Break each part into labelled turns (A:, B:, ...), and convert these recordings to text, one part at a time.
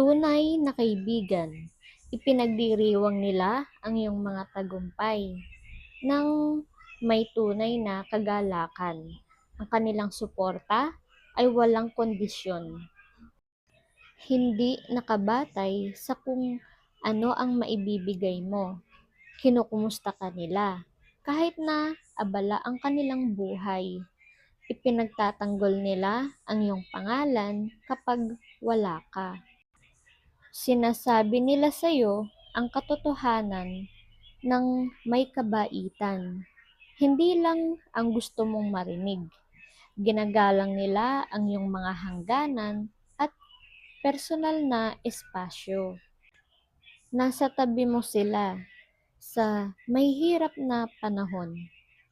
A: Tunay na kaibigan, ipinagdiriwang nila ang iyong mga tagumpay ng may tunay na kagalakan. Ang kanilang suporta ay walang kondisyon. Hindi nakabatay sa kung ano ang maibibigay mo. Kinukumusta ka nila. Kahit na abala ang kanilang buhay, ipinagtatanggol nila ang iyong pangalan kapag wala ka. Sinasabi nila sa iyo ang katotohanan ng may kabaitan. Hindi lang ang gusto mong marinig. Ginagalang nila ang iyong mga hangganan at personal na espasyo. Nasa tabi mo sila sa may hirap na panahon.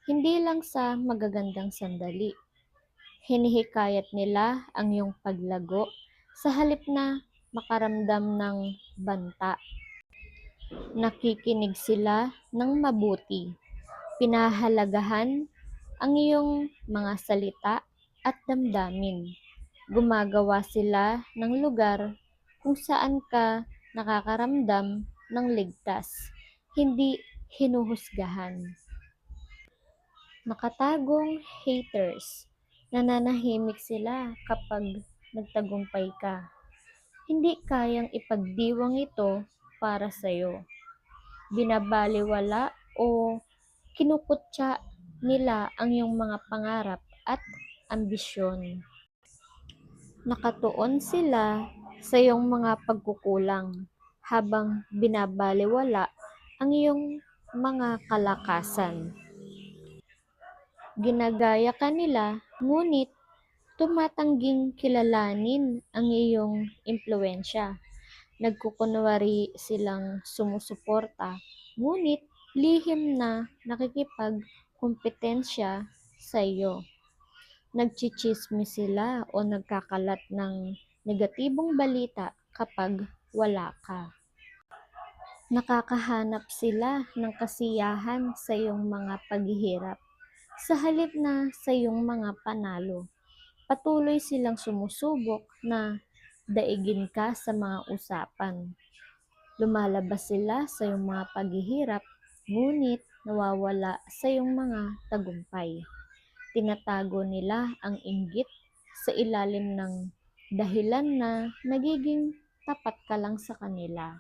A: Hindi lang sa magagandang sandali. Hinihikayat nila ang iyong paglago sa halip na makaramdam ng banta. Nakikinig sila ng mabuti. Pinahalagahan ang iyong mga salita at damdamin. Gumagawa sila ng lugar kung saan ka nakakaramdam ng ligtas, hindi hinuhusgahan. Nakatagong haters, nananahimik sila kapag nagtagumpay ka. Hindi kayang ipagdiwang ito para sa'yo. Binabaliwala o kinukutya nila ang iyong mga pangarap at ambisyon. Nakatuon sila sa iyong mga pagkukulang habang binabaliwala ang iyong mga kalakasan. Ginagaya ka nila, ngunit tumatangging kilalanin ang iyong impluensya. Nagkukunwari silang sumusuporta, ngunit lihim na nakikipagkompetensya sa iyo. Nagchichismis sila o nagkakalat ng negatibong balita kapag wala ka. Nakakahanap sila ng kasiyahan sa iyong mga paghihirap sa halip na sa iyong mga panalo. Patuloy silang sumusubok na daigin ka sa mga usapan. Lumalabas sila sa iyong mga paghihirap, ngunit nawawala sa iyong mga tagumpay. Tinatago nila ang inggit sa ilalim ng dahilan na nagiging tapat ka lang sa kanila.